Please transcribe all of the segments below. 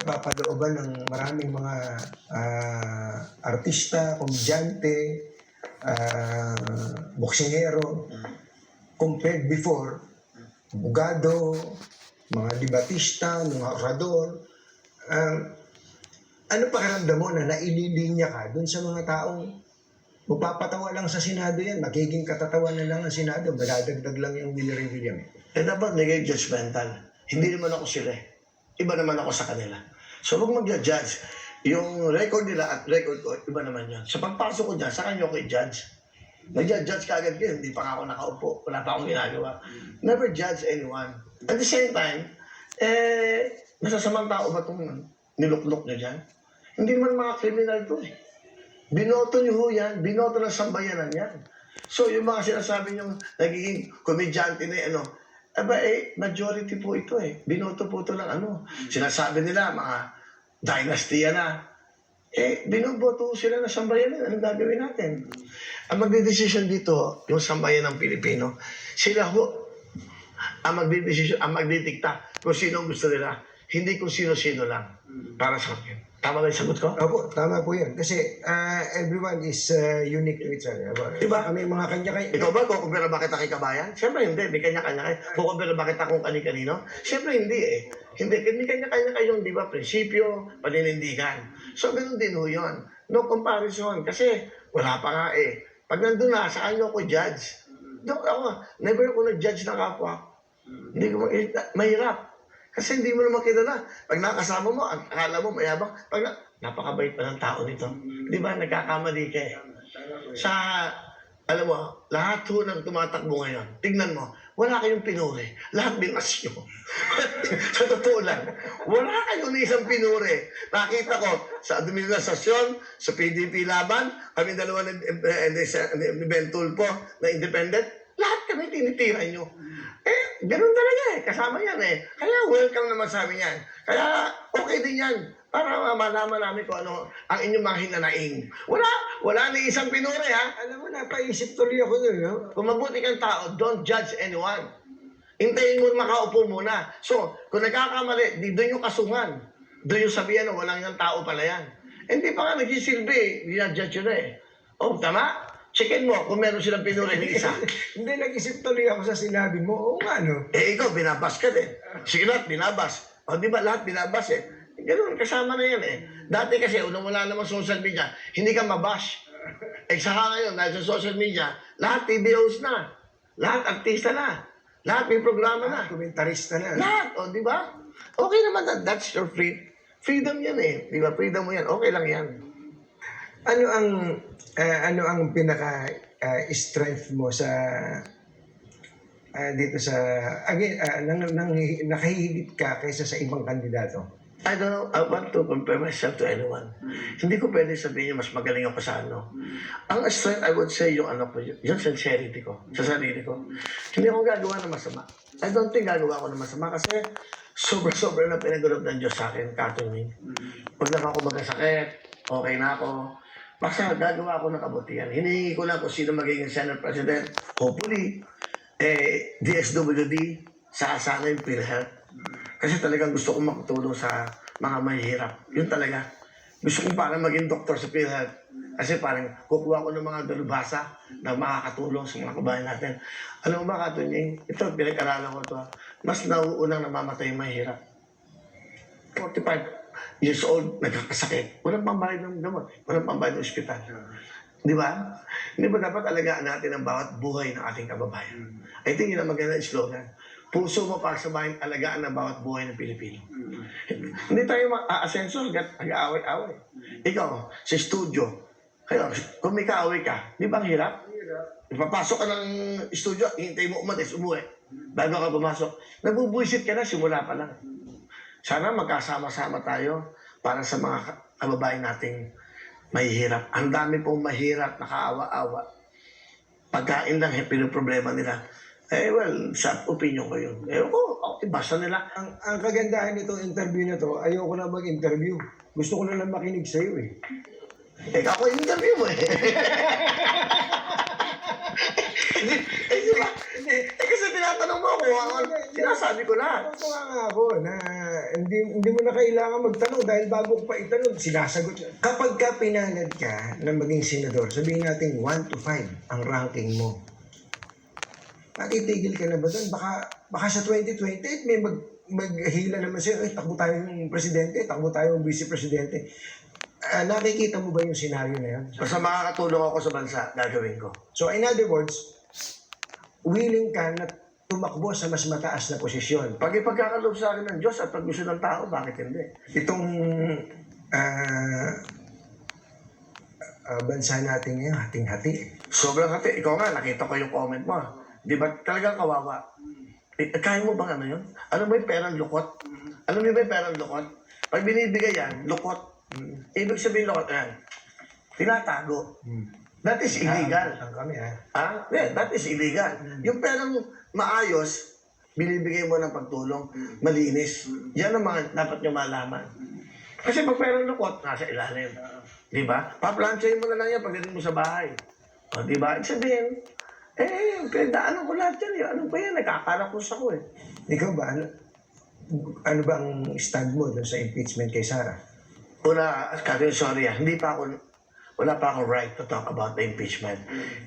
napapalooban ng maraming mga ah, artista, komedyante, ah, boksingero, compared before, abogado, mga debatista, mga orador, um, ano pakiramdam mo na naililinya ka dun sa mga taong magpapatawa lang sa Senado yan, magiging katatawa na lang ang Senado, maladagdag lang yung Willie William. Eh dapat naging judgmental. Hindi naman ako sila eh. Iba naman ako sa kanila. So huwag mag-judge. Yung record nila at record ko, iba naman yan. Sa pagpasok ko dyan, sa kanya ko i-judge. Nag-judge ka agad kayo, hindi pa ako nakaupo. Wala pa akong ginagawa. Never judge anyone. At the same time, eh, masasamang tao ba itong niluklok nyo dyan? Hindi naman mga kriminal to eh. Binoto nyo ho yan, binoto ng sambayanan yan. So yung mga sinasabi nyo, nagiging komedyante na eh, ano, aba eh, majority po ito eh. Binoto po ito ng ano. Sinasabi nila, mga dynasty na. Eh, binoboto sila ng sambayanan. Anong gagawin natin? Ang magdidesisyon dito, yung sambayan ng Pilipino, sila ho, ang magdidesisyon, ang magdidikta kung sino gusto nila. Hindi kung sino-sino lang. Para sa akin. Tama ba yung sagot ko? Opo, tama po yan. Kasi ah, everyone is ah, unique to each other. Aba, Diba? Kami mga kanya-kanya. Ikaw ba, kukumpira ba kita kay kabayan? Siyempre hindi, may kanya-kanya kayo. Kukumpira ba kita kung kani-kanino? Siyempre hindi eh. Hindi, hindi kanya-kanya kayong, di ba, prinsipyo, paninindigan. So, ganun din ho yun. No comparison. Kasi, wala pa nga eh. Pag nandun na, saan nyo ako judge? Doon ako, never ako nag-judge ng kapwa. Hindi ko ma- mahirap. Kasi hindi mo naman kilala. Pag nakasama mo, ang akala mo mayabang. Pag na, napakabait pa ng tao nito. Di ba, nagkakamali ka eh. Sa, alam mo, lahat ho ng tumatakbo ngayon, tignan mo, wala kayong pinuri. Lahat binasyo. sa totoo lang, wala kayong ni isang pinuri. Nakita ko sa administrasyon, sa PDP laban, kami dalawa ni, ni, ni, ni Ben Tulpo na independent, lahat kami tinitira nyo. Eh, ganun talaga eh. Kasama yan eh. Kaya welcome naman sa amin yan. Kaya okay din yan. Para malaman namin kung ano ang inyong mga hinanaing. Wala, wala ni isang pinuri ha. Alam mo, napaisip tuloy ako nun, no? Kung mabuti kang tao, don't judge anyone. Hintayin mo makaupo muna. So, kung nagkakamali, di doon yung kasungan. Doon yung sabihan na walang yung tao pala yan. Hindi pa nga nagsisilbi, judge yun eh. Oh, tama? Checkin mo kung meron silang pinuri ng isa. Hindi, nag-isip tuloy ako sa sinabi mo. Oo nga, no? Eh, ikaw, binabas ka din. Sige lahat, binabas. O, di ba, lahat binabas eh. Ganun, kasama na yan eh. Dati kasi, unang wala naman social media, hindi ka mabash. Eh, saka ngayon, dahil sa social media, lahat TVOs na. Lahat artista na. Lahat may programa na. Komentarista na. Lahat, o, di ba? Okay naman, that, that's your free, freedom yan eh. Di ba, freedom mo yan. Okay lang yan. Ano ang ah, ano ang pinaka ah, strength mo sa ah, dito sa again ah, nang, nang, nakahigit ka kaysa sa ibang kandidato? I don't know, I want to compare myself to anyone. Hindi ko pwede sabihin yung mas magaling ako sa ano. Ang strength, I would say, yung ano ko, yung sincerity ko, sa sarili ko. Hindi ako gagawa ng masama. I don't think gagawa ako ng masama kasi sobra-sobra na pinagulog ng Diyos sa akin, katuning. Pag na ako magkasakit, okay na ako. Basta gagawa ako ng kabutihan. Hinihingi ko lang kung sino magiging Senate President. Hopefully, eh, DSWD, sa sana yung PhilHealth. Kasi talagang gusto kong makatulong sa mga mahihirap. Yun talaga. Gusto kong parang maging doktor sa PhilHealth. Kasi parang kukuha ko ng mga dalubhasa na makakatulong sa mga kabayan natin. Alam mo ba, Katunying, ito, pinag-aralan ko ito. ha. Mas nauunang namamatay yung mahihirap. 45 years old, nagkakasakit. Walang pambayad ng gamot. Walang pambayad ng ospital. Di ba? Hindi ba dapat alagaan natin ang bawat buhay ng ating kababayan? I think yun ang magandang slogan. Puso mo para sa bayan, alagaan ang bawat buhay ng Pilipino. Hindi tayo ma-asenso hanggat nag-aaway-away. Ikaw, sa studio, kayo, kung may kaaway ka, di ba ang hirap? Ipapasok ka ng studio, hintay mo umalis, umuwi. Bago ka pumasok, nabubuisit ka na, simula pa lang. Sana magkasama-sama tayo para sa mga ka- kababayan nating mahihirap. Ang dami pong mahirap, nakaawa-awa. Pagkain lang, yung problema nila. Eh, well, sa opinion ko yun. Eh, oh, okay, basta nila. Ang, ang kagandahan nitong interview na to, ayoko na mag-interview. Gusto ko na lang makinig sa iyo eh. Eh, ako interview mo eh. Hindi, eh, di ba? Eh, kasi tinatanong mo ako, ako sinasabi ko lahat. Natutuwa nga ako na hindi, hindi mo na kailangan magtanong dahil bago ko pa itanong, sinasagot niya. Kapag ka pinalad ka na maging senador, sabihin natin 1 to 5 ang ranking mo. Matitigil ka na ba doon? Baka, baka sa 2028 may mag, maghila naman sa'yo, eh, takbo tayo ng presidente, takbo tayo ng vice-presidente. Ah, nakikita mo ba yung senaryo na yun? Basta makakatulong ako sa bansa, gagawin ko. So in other words, willing ka na tumakbo sa mas mataas na posisyon. Pag ipagkakaloob sa akin ng Diyos at pag gusto ng tao, bakit hindi? Itong ah, ah, bansa natin ngayon, hating-hati. eh. Sobrang hati. Ikaw nga, nakita ko yung comment mo. Di ba talagang kawawa? Eh, kaya mo bang ano yun? Alam mo yung perang lukot? Mo ba yung perang lukot? Pag binibigay yan, lukot. Ibig sabihin lukot yan. Tinatago. That is illegal. Ang kami ha. Ah, yeah, that is illegal. Yung perang maayos, binibigay mo ng pagtulong, malinis. Yan ang mga dapat nyo malaman. Kasi pag perang lukot, nasa ilalim. Di ba? Paplansyahin mo na lang yan pagdating mo sa bahay. O, di ba? Ibig sabihin, eh, pinagdaanan ko lahat yan. eh. Ano ba yan? Nagkakarakus ako eh. Ikaw ba, ano, ano ba ang stand mo dun sa impeachment kay Sara? Una, Catherine, sorry ah, hindi pa ako, wala pa akong right to talk about the impeachment.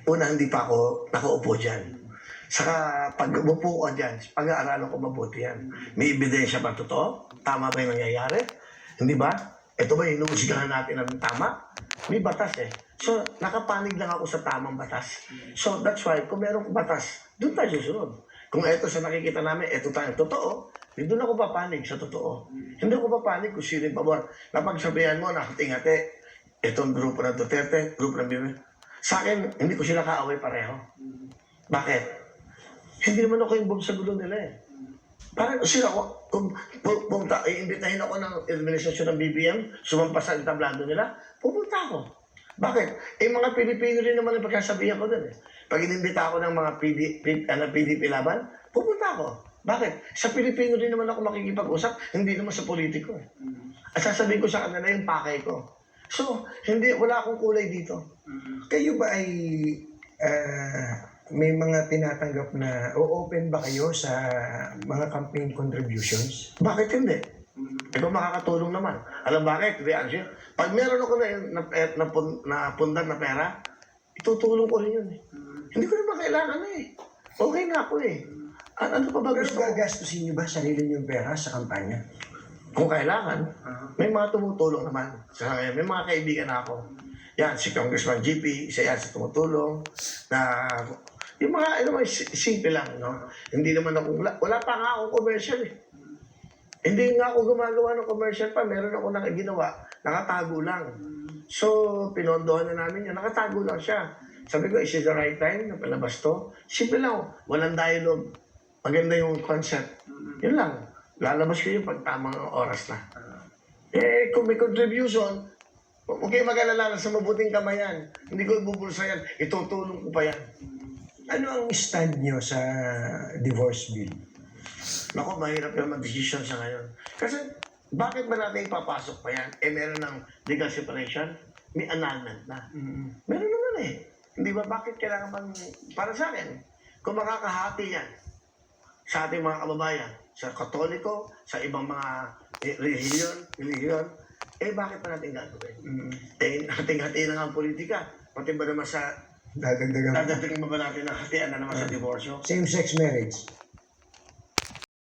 Una, hindi pa ako nakaupo dyan. Saka pag umupo ko dyan, pag-aaralan ko mabuti yan. May ebidensya ba totoo? Tama ba yung nangyayari? Hindi ba? Ito ba yung inuusgahan natin ng tama? May batas eh. So, nakapanig lang ako sa tamang batas. So, that's why, kung merong batas, doon tayo susunod. Kung ito sa nakikita namin, ito tayo totoo, eh, doon ako papanig sa totoo. Hindi ako papanig kung sino yung pabor. Napagsabihan mo, nakatingate, itong grupo ng Duterte, grupo ng Bibi. Sa akin, hindi ko sila kaaway pareho. Bakit? Hindi naman ako yung sa gulo nila eh. Parang sila ako, kung pu- punta, iimbitahin ako ng administrasyon ng BBM, sumampas sa entablado nila, pupunta ako. Bakit? Eh, mga Pilipino rin naman ang pagkasabihan ko dun eh. Pag inimbita ako ng mga PD, P, ano, PDP laban, pupunta ako. Bakit? Sa Pilipino rin naman ako makikipag-usap, hindi naman sa politiko eh. At sasabihin ko sa kanila yung pakay ko. So, hindi, wala akong kulay dito. Kayo ba ay ah, may mga tinatanggap na o open ba kayo sa mga campaign contributions? Bakit hindi? Ikaw makakatulong naman. Alam bakit? Reaction. Pag meron ako na, na, na, na pundan na pera, itutulong ko rin yun eh. Hindi ko naman kailangan eh. Okay na ako eh. Ano pa ba Pero gusto ko? gagastusin niyo ba sarili niyong pera sa kampanya? Kung kailangan, may mga tumutulong naman. Sa ngayon, may mga kaibigan ako. Yan, si Congressman GP, isa yan sa tumutulong. Na, yung mga, ano, mga si- simple lang, no? Hindi naman ako, wala, wala pa nga akong commercial eh. Hindi nga ako gumagawa ng commercial pa, meron ako nakaginawa, nakatago lang. So, pinondohan na namin yan, nakatago lang siya. Sabi ko, is it the right time na palabas to? Simple lang, walang dialogue. Maganda yung concept. Yun lang. Lalabas yun pag tamang oras na. Eh, kung may contribution, huwag kayo mag-alala sa mabuting kamay yan. Hindi ko ibubulsa yan. Itutulong ko pa yan. Ano ang stand niyo sa divorce bill? Naku, mahirap yung mag-decision sa ngayon. Kasi, bakit ba natin ipapasok pa yan? Eh, meron ng legal separation, may annulment na. Meron naman eh. Hindi ba, bakit kailangan bang, para sa akin, kung makakahati yan sa ating mga kababayan, sa katoliko, sa ibang mga religion, religion, eh bakit pa natin gagawin? Eh, hating-hati na nga ang politika. Pati ba naman sa, Dadagdagan dadating ba ba natin na hatian na naman sa diborsyo? Same-sex marriage.